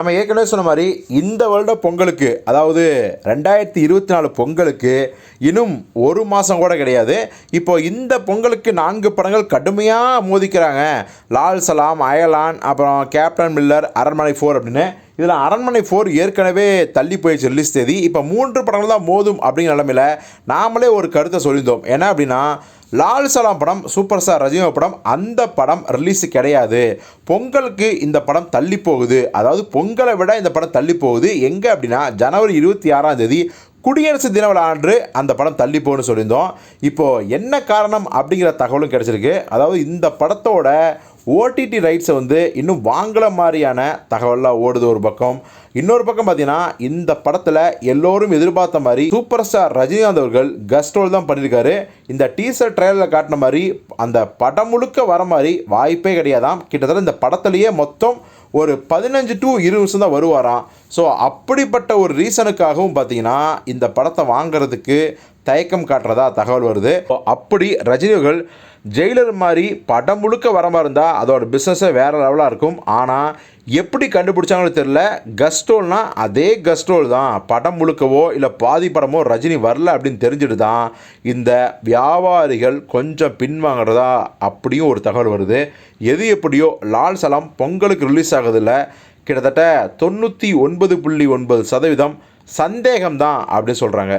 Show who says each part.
Speaker 1: நம்ம ஏற்கனவே சொன்ன மாதிரி இந்த வருட பொங்கலுக்கு அதாவது ரெண்டாயிரத்தி இருபத்தி நாலு பொங்கலுக்கு இன்னும் ஒரு மாதம் கூட கிடையாது. இப்போ இந்த பொங்கலுக்கு நான்கு படங்கள் கடுமையாக மோதிக்கிறாங்க. லால் சலாம் அயலான் அப்புறம் கேப்டன் மில்லர் அரண்மனை ஃபோர் அப்படின்னு. இதில் அரண்மனை ஃபோர் ஏற்கனவே தள்ளி போயிடுச்சு ரிலீஸ் தேதி. இப்போ மூன்று படங்கள் தான் மோதும் அப்படிங்கிற நிலமையில் நாமளே ஒரு கருத்தை சொல்லியிருந்தோம். என்ன அப்படின்னா லால் சலாம் படம் சூப்பர் ஸ்டார் ரஜினி படம் அந்த படம் ரிலீஸ் கிடையாது. பொங்கலுக்கு இந்த படம் தள்ளி போகுது. அதாவது பொங்கலை விட இந்த படம் தள்ளி போகுது. எங்கே அப்படின்னா ஜனவரி இருபத்தி ஆறாம் தேதி குடியரசு தின விழா அந்த படம் தள்ளி போகணும்னு சொல்லியிருந்தோம். இப்போது என்ன காரணம் அப்படிங்கிற தகவலும் கிடச்சிருக்கு. அதாவது இந்த படத்தோட ஓடிடி ரைட்ஸை வந்து இன்னும் வாங்கல மாதிரியான தகவலாக ஓடுது ஒரு பக்கம். இன்னொரு பக்கம் பார்த்தீங்கன்னா இந்த படத்தில் எல்லோரும் எதிர்பார்த்த மாதிரி சூப்பர் ஸ்டார் ரஜினிகாந்த் அவர்கள் கஸ்ட் ரோல் தான் பண்ணியிருக்காரு. இந்த டீசர் ட்ரெயிலரில் காட்டின மாதிரி அந்த படம் முழுக்க வர மாதிரி வாய்ப்பே கிடையாதாம். கிட்டத்தட்ட இந்த படத்துலேயே மொத்தம் ஒரு பதினஞ்சு டு இருபது நிமிஷம் தான் வருவாராம். ஸோ அப்படிப்பட்ட ஒரு ரீசனுக்காகவும் பார்த்தீங்கன்னா இந்த படத்தை வாங்குறதுக்கு தயக்கம் காட்டுறதா தகவல் வருது. அப்படி ரஜினிகள் ஜெயிலர் மாதிரி படம் முழுக்க வர மாதிரி இருந்தால் அதோட பிஸ்னஸே வேறு லெவலாக இருக்கும். ஆனால் எப்படி கண்டுபிடிச்சாங்களோ தெரில கஸ்டோல்னால் அதே கஸ்டோல் தான். படம் முழுக்கவோ இல்லை பாதி படமோ ரஜினி வரல அப்படின்னு தெரிஞ்சுட்டு தான் இந்த வியாபாரிகள் கொஞ்சம் பின்வாங்கிறதா அப்படியும் ஒரு தகவல் வருது. எது எப்படியோ லால் சலாம் பொங்கலுக்கு ரிலீஸ் ஆகுதில்ல கிட்டத்தட்ட தொண்ணூற்றி ஒன்பது புள்ளி ஒன்பது சதவீதம் சந்தேகம்தான் அப்படின்னு சொல்கிறாங்க